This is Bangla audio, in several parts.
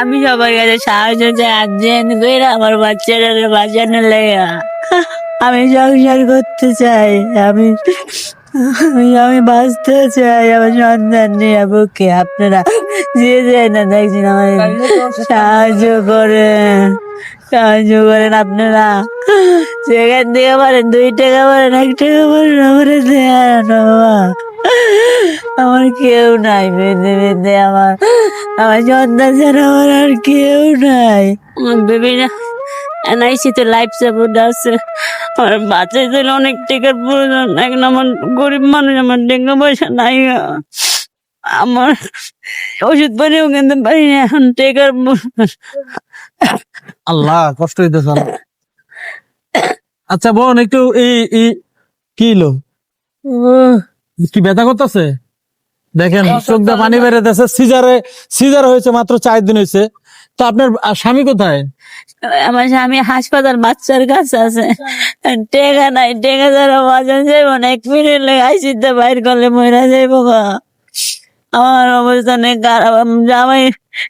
আমি সবার কাছে সাহায্য চাই আর্জেন্ট করে আমার বাচ্চারা বাঁচানো লেগা। আমি সংসার করতে চাই, আমি আমি আমি বাঁচতে চাই, আমার সন্তান নিয়ে বুকে। আপনারা যে যায় না দেখছেন আমার সাহায্য করেন সাহায্য করেন আপনারা। সেখান থেকে পারেন দুই টাকা পারেন, এক টাকা পারেন, আমার দেন, বাবা। আমার কেউ নাই বেঁধে বেঁধে আমার আমার সন্তান ছাড়া আমার আর কেউ নাই। আমার বেবি না এনআইসি তো লাইফ সাপোর্ট আছে। আমার জন্য অনেক টাকার প্রয়োজন এখন আমার গরিব মানুষ আমার ডেঙ্গু পয়সা নাই। আমার ওষুধ পানিও কিনতে পারি না এখন টাকার আল্লাহ কষ্ট হইতেছে। আচ্ছা বোন একটু এই এই কি হলো কি ব্যথা করতেছে? দেখেন চোখ দিয়ে পানি বেরোতেছে সিজারে সিজার হয়েছে মাত্র চার দিন হয়েছে। তো আপনার স্বামী কোথায়? আমার স্বামী হাসপাতাল বাচ্চার কাছে আছে। টেকা নাই টেকা ছাড়া বাজান যাইব না। এক মিনিট লেগে আইসিতে বাইর করলে মহিলা যাইব গা। আমার অবস্থা খারাপ। জামাই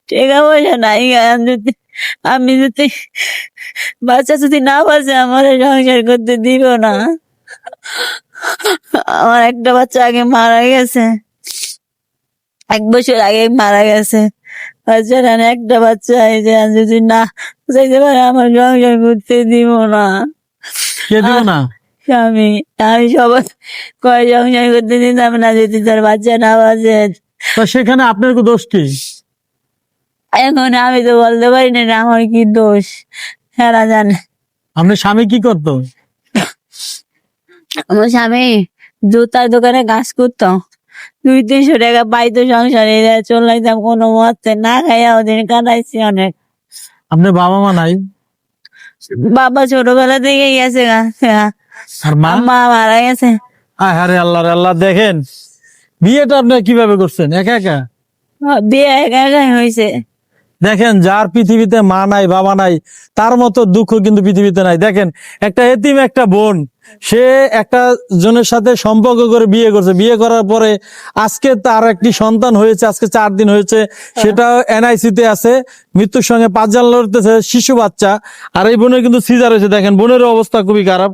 টেকা পয়সা নাই আমি যদি আমি যদি বাচ্চা যদি না বাঁচে আমার সংসার করতে দিব না। আমার একটা বাচ্চা আগে মারা গেছে। এক বছর আগে মারা গেছে। বাচ্চার আর একটা বাচ্চা এই যে যদি না যাইতে পারে আমার সংসার করতে দিব না। কে দিব না? স্বামী আমি সবাই কয় সংসার করতে দিতাম না যদি তার বাচ্চা না বাজে তো সেখানে আপনার দোষ কি? এখন আমি তো বলতে পারি না আমার কি দোষ। হেরা জানে আপনার স্বামী কি করতো? আমার স্বামী জুতার দোকানে কাজ করতো। দুই তিনশো টাকা পাইতো সংসারে চলাইতাম কোনো মতে না খাইয়া ওদিন কাটাইছি অনেক। আপনার বাবা মা নাই? বাবা ছোটবেলা থেকে গেছে হ্যাঁ। আর মা? মারা গেছে। আয় হারে আল্লাহ আল্লাহ দেখেন। বিয়েটা আপনি কীভাবে করছেন? একা একা? বিয়ে একা একাই হয়েছে দেখেন যার পৃথিবীতে মা নাই বাবা নাই তার মতো দুঃখ কিন্তু পৃথিবীতে নাই। দেখেন একটা এতিম একটা বোন সে একটা জনের সাথে সম্পর্ক করে বিয়ে করছে। বিয়ে করার পরে আজকে তার একটি সন্তান হয়েছে আজকে চার দিন হয়েছে। সেটা এনআইসি তে আছে মৃত্যুর সঙ্গে পাঁচ জান লড়তেছে শিশু বাচ্চা। আর এই বোনের কিন্তু সিজার হয়েছে। দেখেন বোনের অবস্থা খুবই খারাপ।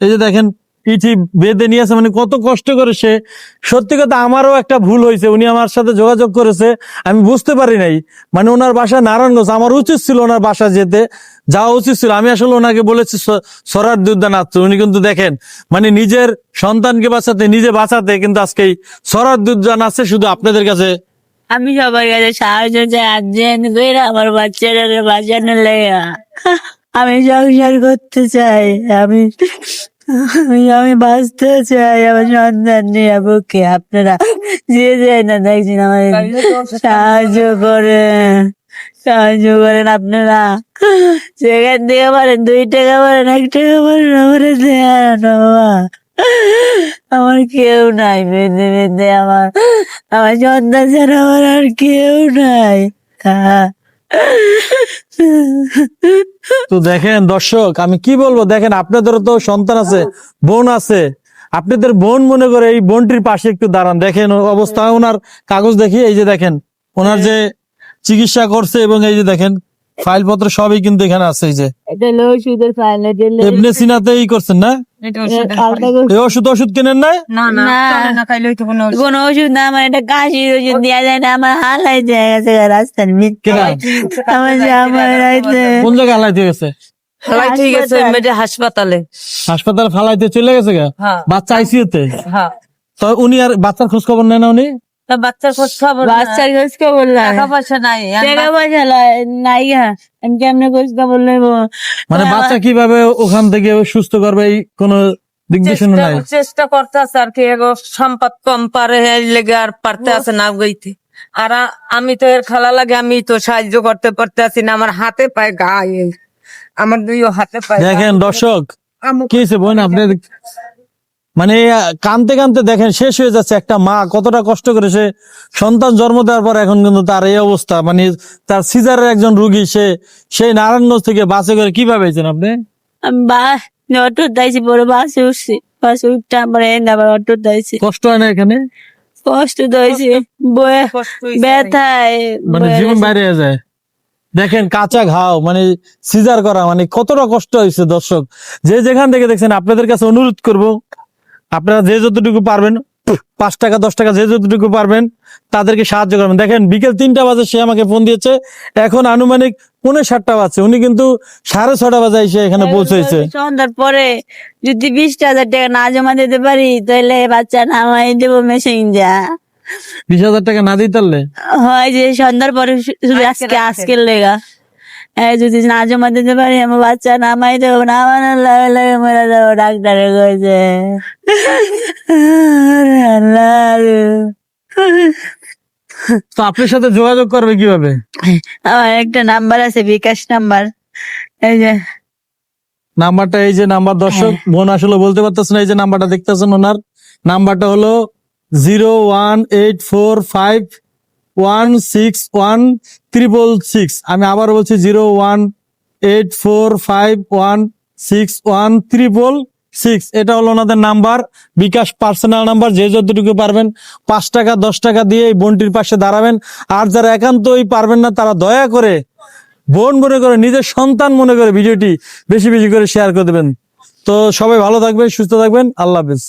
এই যে দেখেন পিঠি বেঁধে নিয়ে আসে মানে কত কষ্ট করে সে। সত্যি কথা, আমারও একটা ভুল হয়েছে, উনি আমার সাথে যোগাযোগ করেছে, আমি বুঝতে পারি নাই। মানে ওনার বাসা নারায়ণগঞ্জ, আমার উচিত ছিল ওনার বাসা যেতে, যাওয়া উচিত ছিল। আমি আসলে ওনাকে বলেছি সরার দুধ নাচ উনি কিন্তু দেখেন মানে নিজের সন্তানকে বাঁচাতে, নিজে বাঁচাতে কিন্তু আজকে সরার দুধ নাচছে শুধু আপনাদের কাছে। আমি সবার কাছে সাহায্য আমার বাচ্চারা বাঁচানো লেগা। আমি সংসার করতে চাই, আমি আমি বাঁচতে চাই আমার সন্তান বুকে আপনারা যে যায় না দেখছেন আমার সাহায্য করেন সাহায্য করেন আপনারা। সেখান থেকে পারেন দুই টাকা পারেন এক টাকা পারেন আমার দেন বাবা। আমার কেউ নাই বেঁধে বেঁধে আমার আমার সন্তান ছাড়া আমার আর কেউ নাই। হ্যাঁ। তো দেখেন দর্শক আমি কি বলব? দেখেন আপনাদেরও তো সন্তান আছে বোন আছে। আপনাদের বোন মনে করে এই বোনটির পাশে একটু দাঁড়ান। দেখেন অবস্থা ওনার কাগজ দেখি এই যে দেখেন ওনার যে চিকিৎসা করছে এবং এই যে দেখেন ফাইল পত্র সবই কিন্তু এখানে আছে এই যে। এমনি সিনাতে ই করছেন না? ওষুধ ওষুধ কেনেন না কোনো ওষুধ। না আমার এটা কাশির ওষুধ দেওয়া যায় না আমার হালাই দেওয়া গেছে রাস্তার মিথ্যে আমার কোন জায়গায় হালাই ঠিক আছে হাসপাতালে। হাসপাতালে। ফালাইতে চলে গেছে গা? হ্যাঁ। বাচ্চা আইসিউতে হ্যাঁ। তো উনি আর বাচ্চার খোঁজ খবর নেন না উনি? বাচ্চার খোঁজ খবর বাচ্চার খোঁজ খবর টাকা পয়সা নাই টাকা পয়সা নাই আমি কেমনে খোঁজ খবর লইবো মানে তো বাচ্চা কীভাবে ওখান থেকে সুস্থ করবে এই কোনো নাই? চেষ্টা- করতে আছে আর কি সম্পদ কম পারে লেগে আর পারতে আছে না গইতে। আর আমি তো এর খেলা লাগে আমি তো সাহায্য করতে পারতে আছি না আমার হাতে পায়ে গায়ে আমার দুই হাতে পায়ে দেখেন দর্শক কি হয়েছে বোন আপনি মানে কানতে কানতে দেখেন শেষ হয়ে যাচ্ছে একটা মা কতটা কষ্ট করে সে সন্তান জন্ম দেওয়ার পর এখন কিন্তু তার এই অবস্থা। মানে তার সিজারের একজন রুগী সে সেই নারায়ণগঞ্জ থেকে বাসে করে কীভাবে হয়েছেন আপনি? আমি বা অটো দাইছি পরে বাসে উঠছি। বাসে উঠতে আমার আবার অটো দাইছি। কষ্ট হয় না এখানে? কষ্ট দইছি। ব্যথায় মানে জীবন বাইরে যায়। দেখেন কাঁচা ঘাও মানে সিজার করা মানে কতটা কষ্ট হয়েছে দর্শক। যে যেখান থেকে দেখছেন আপনাদের কাছে অনুরোধ করব আপনারা যে যতটুকু পারবেন পাঁচ টাকা দশ টাকা যে যতটুকু পারবেন তাদেরকে সাহায্য করবেন। দেখেন বিকেল তিনটা বাজে সে আমাকে ফোন দিয়েছে। এখন আনুমানিক পৌনে সাতটা বাজছে। উনি কিন্তু সাড়ে ছটা বাজে এসে এখানে পৌঁছেছে। সন্ধ্যার পরে যদি বিশ হাজার টাকা না জমা দিতে পারি তাহলে বাচ্চা নামাই দেবো মেশিন যা। বিশ হাজার টাকা না দিতে পারলে? হয় যে সন্ধ্যার পরে আজকে আজকে আজকের লেগা। যদি না জমা দিতে পারি আমার বাচ্চা নামাই দেবো নামানোর লাগে লাগে মরে যাব ডাক্তারে রে। তো আপনার সাথে যোগাযোগ করবে কীভাবে? আমার একটা নাম্বার আছে বিকাশ নাম্বার। এই যে। নাম্বারটা এই যে নাম্বার দর্শক বোন আসলে বলতে পারতেছে না এই যে নাম্বারটা দেখতেছেন ওনার। নাম্বারটা হলো zero one eight four five one six one triple six আমি আবার বলছি zero one eight four five one six one triple six এটা হলো ওনাদের নাম্বার, বিকাশ পার্সোনাল নাম্বার, যে যতটুকু পারবেন, পাঁচ টাকা, দশ টাকা দিয়ে এই বোনটির পাশে দাঁড়াবেন। আর যারা একান্তই পারবেন না, তারা দয়া করে, বোন মনে করে, নিজের সন্তান মনে করে ভিডিওটি বেশি বেশি করে শেয়ার করে দেবেন। তো সবাই ভালো থাকবেন, সুস্থ থাকবেন, আল্লাহ হাফেজ।